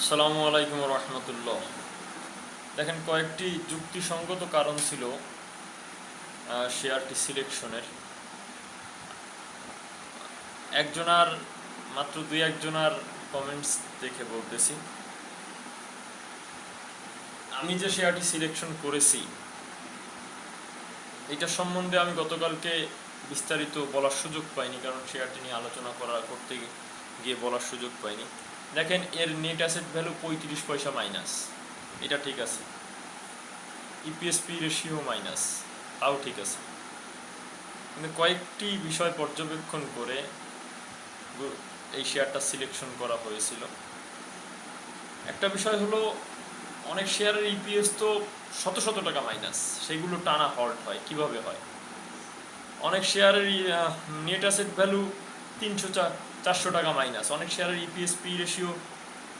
আসসালামু আলাইকুম রহমতুল্লাহ। দেখেন, কয়েকটি যুক্তিসঙ্গত কারণ ছিল শেয়ারটি সিলেকশনের। একজনার, মাত্র দুই একজনার কমেন্টস দেখে বলতেছি। আমি যে শেয়ারটি সিলেকশন করেছি, এটা সম্বন্ধে আমি গতকালকে বিস্তারিত বলার সুযোগ পাইনি, কারণ শেয়ারটি নিয়ে আলোচনা করা, করতে গিয়ে বলার সুযোগ পাইনি। দেখেন, এর নেট অ্যাসেট ভ্যালু পঁয়ত্রিশ পয়সা মাইনাস এটা ঠিক আছে। E ইপিএসপি রেশিও মাইনাস তাও ঠিক আছে। কিন্তু কয়েকটি বিষয় পর্যবেক্ষণ করে এই শেয়ারটা সিলেকশন করা হয়েছিল। একটা বিষয় হলো, অনেক শেয়ারের ইপিএস তো শত শত টাকা মাইনাস সেগুলো টানা হল্ট হয়। কীভাবে হয়? অনেক শেয়ারের নেট অ্যাসেট ভ্যালু তিনশো চার চারশো টাকা মাইনাস। অনেক শেয়ারের ইপিএস পি রেশিও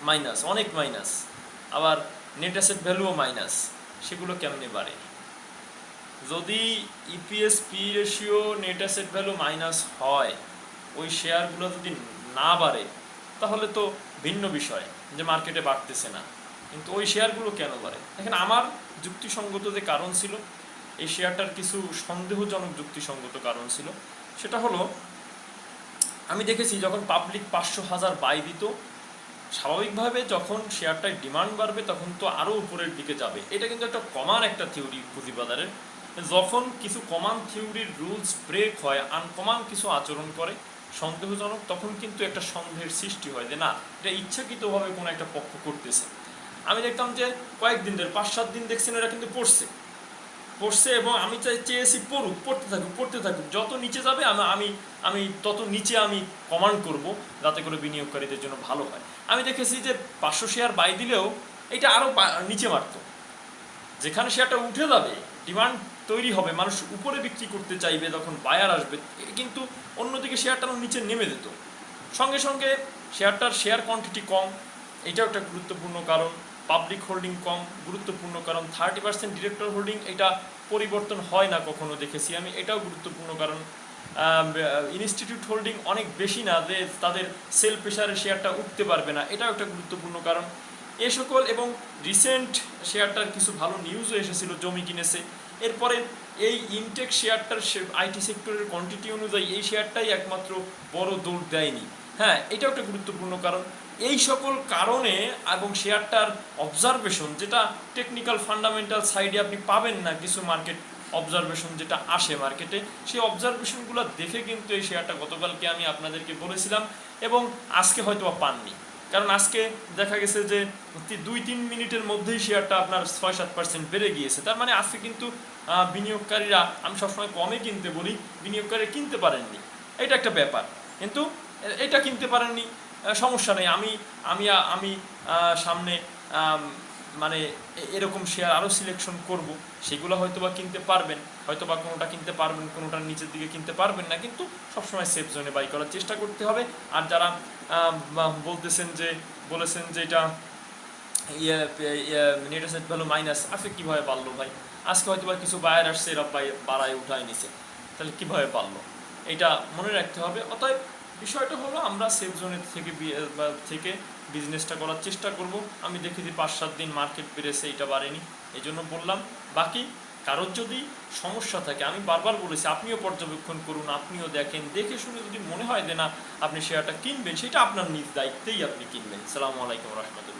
মাইনাস, অনেক মাইনাস। আবার নেট অ্যাসেট ভ্যালুও মাইনাস। সেগুলো কেমনে বাড়ে? যদি EPS P ratio net asset value minus হয়, ওই শেয়ারগুলো যদি না বাড়ে, তাহলে তো ভিন্ন বিষয় যে মার্কেটে বাড়তেছে না। কিন্তু ওই শেয়ারগুলো কেন বাড়ে? দেখেন, আমার যুক্তিসঙ্গত যে কারণ ছিল, এই শেয়ারটার কিছু সন্দেহজনক যুক্তিসঙ্গত কারণ ছিল, সেটা হলো আমি দেখেছি যখন পাবলিক পাঁচশো হাজার বাই দিত, স্বাভাবিকভাবে যখন শেয়ারটায় ডিমান্ড বাড়বে তখন তো আরও উপরের দিকে যাবে। এটা কিন্তু একটা কমান একটা থিওরি পুঁজিবাজারের যখন কিছু কমান থিওরির রুলস ব্রেক হয় আনকমান কিছু আচরণ করে, সন্দেহজনক, তখন কিন্তু একটা সন্দেহের সৃষ্টি হয় যে না, এটা ইচ্ছাকৃতভাবে কোনো একটা পক্ষ করতেছে। আমি দেখতাম যে কয়েকদিন ধরে, পাঁচ সাত দিন দেখছেন এরা কিন্তু পড়ছে পড়ছে এবং আমি চাই চেয়েছি পড়ুক, পড়তে থাকুক পড়তে থাকুক। যত নিচে যাবে, আমি আমি আমি তত নিচে আমি কমান্ড করব, যাতে করে বিনিয়োগকারীদের জন্য ভালো হয়। আমি দেখেছি যে পাঁচশো শেয়ার বাই দিলেও এটা আরও নিচে মারত। যেখানে শেয়ারটা উঠে যাবে ডিমান্ড তৈরি হবে, মানুষ উপরে বিক্রি করতে চাইবে তখন বায়ার আসবে কিন্তু অন্যদিকে শেয়ারটা নিচে নেমে যেত। সঙ্গে সঙ্গে শেয়ারটার শেয়ার কোয়ান্টিটি কম। এটাও একটা গুরুত্বপূর্ণ কারণ। পাবলিক হোল্ডিং কম, গুরুত্বপূর্ণ কারণ থার্টি পার্সেন্ট ডিরেক্টর হোল্ডিং এটা পরিবর্তন হয় না কখনো দেখেছি। আমি এটাও গুরুত্বপূর্ণ কারণ ইনস্টিটিউট হোল্ডিং অনেক বেশি না, যে তাদের সেল প্রেশারে শেয়ারটা উঠতে পারবে না। এটাও একটা গুরুত্বপূর্ণ কারণ। এ সকল এবং রিসেন্ট শেয়ারটার কিছু ভালো নিউজও এসেছিল জমি কিনেছে। এরপরে এই ইনটেক শেয়ারটার আইটি সেক্টরের কোয়ান্টিটি অনুযায়ী এই শেয়ারটাই একমাত্র বড় দৌড় দেয়নি। হ্যাঁ এটাও একটা গুরুত্বপূর্ণ কারণ। এই সকল কারণে এবং শেয়ারটার অবজারভেশন যেটা টেকনিক্যাল ফান্ডামেন্টাল সাইডে আপনি পাবেন না, কিছু মার্কেট অবজারভেশন যেটা আসে মার্কেটে সেই অবজারভেশনগুলো দেখে কিন্তু এই শেয়ারটা গতকালকে আমি আপনাদেরকে বলেছিলাম এবং আজকে হয়তো পাননি। কারণ আজকে দেখা গেছে যে দুই তিন মিনিটের মধ্যেই শেয়ারটা আপনার ছয় সাত পার্সেন্ট বেড়ে গিয়েছে। তার মানে আজকে কিন্তু বিনিয়োগকারীরা, আমি সবসময় কমে কিনতে বলি বিনিয়োগকারী কিনতে পারেননি। এটা একটা ব্যাপার। কিন্তু এটা কিনতে পারেননি। সমস্যা নেই। আমি আমি আমি সামনে মানে এরকম শেয়ার আরও সিলেকশন করব। সেগুলো হয়তো বা কিনতে পারবেন। হয়তো বা কোনোটা কিনতে পারবেন কোনোটার নিচের দিকে কিনতে পারবেন না। কিন্তু সবসময় সেফ জোনে বাই করার চেষ্টা করতে হবে। আর যারা বলতেছেন যে, বলেছেন যে এটা ইয়ে নেট ভ্যালু মাইনাস আজকে কীভাবে পারল ভাই? আজকে হয়তো বা কিছু বায়ার আসছে, এরা বাড়ায় উঠায় নিছে। তাহলে কীভাবে পারল এটা মনে রাখতে হবে। অতএব বিষয়টা হলো আমরা সেফ জোনের থেকে থেকে বিজনেসটা করার চেষ্টা করব। আমি দেখেছি পাঁচ সাত দিন মার্কেট বেড়েছে এটা বাড়েনি এই জন্য বললাম। বাকি কারোর যদি সমস্যা থাকে, আমি বারবার বলেছি, আপনিও পর্যবেক্ষণ করুন, আপনিও দেখেন, দেখে শুনে যদি মনে হয় যে না, আপনি শেয়ারটা কিনবেন, সেটা আপনার নিজ দায়িত্বেই আপনি কিনবেন। সালামু আলাইকুম রহমতুল্লাহ।